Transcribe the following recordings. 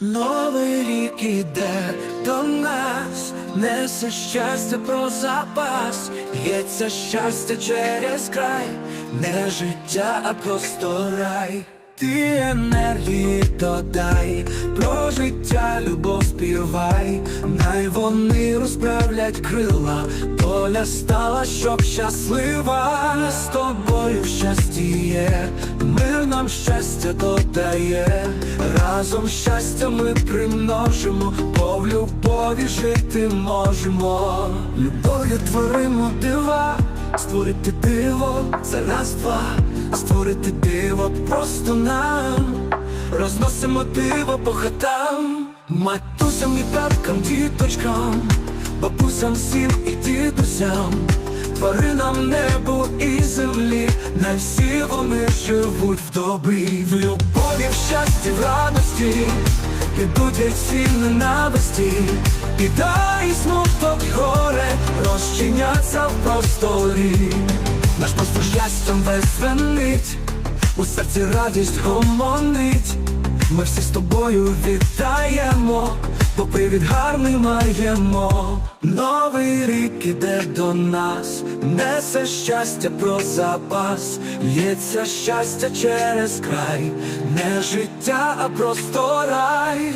Новий рік іде до нас, несе щастя про запас, Лється щастя через край, не життя, а просто рай. Ти енергії додай, про життя любов співай, най вони розправлять крила, доля стала, щоб щаслива. З тобою в щасті є, мир нам щастя додає, разом щастя ми примножимо, бо в любові жити можемо. Любов'ю творимо дива, створити диво, це раз два, створити диво просто нам, розносимо диво по хатам, матусям і таткам, діточкам, бабусям всім і дідусям, тваринам небу і землі, на всі вони живуть в добрі, в любові, в щасті, в радості, підуть від всі ненависті, біда і смуток, горе розчиняться в просторі. Наш просто щастям весь звенить, у серці радість гомонить. Ми всі з тобою вітаємо, бо привід гарний маємо. Новий рік іде до нас, несе щастя про запас, лється щастя через край, не життя, а просто рай,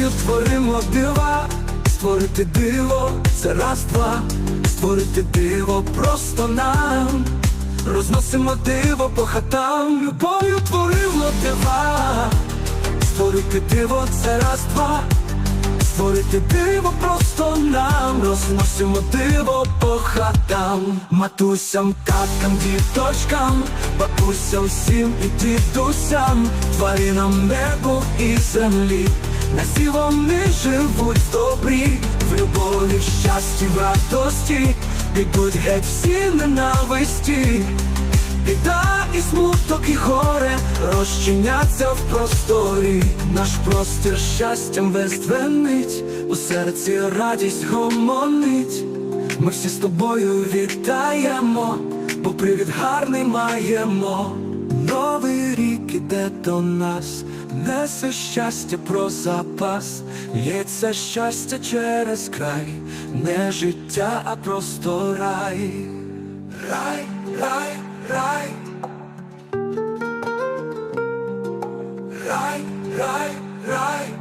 Любов'ю творимо дива, створити диво, це раз, два, створити диво просто нам, розносимо диво по хатам, любов'ю творимо дива, створити диво, це раз, два, створити диво просто нам, розносимо диво по хатам, матусям, таткам, діточкам, бабусям всім і дідусям, тваринам небу і землі. На всі вони живуть в добрі, в любові, в щасті, в радості, підуть геть всі ненависті, біда і смуток, і горе розчиняться в просторі, наш простір щастям весь у серці радість гомонить. Ми всі з тобою вітаємо, бо привід гарний маємо. Новий рік іде до нас, несе щастя про запас, лється щастя через край, не життя, а просто рай. Рай, рай, рай. Рай, рай, рай.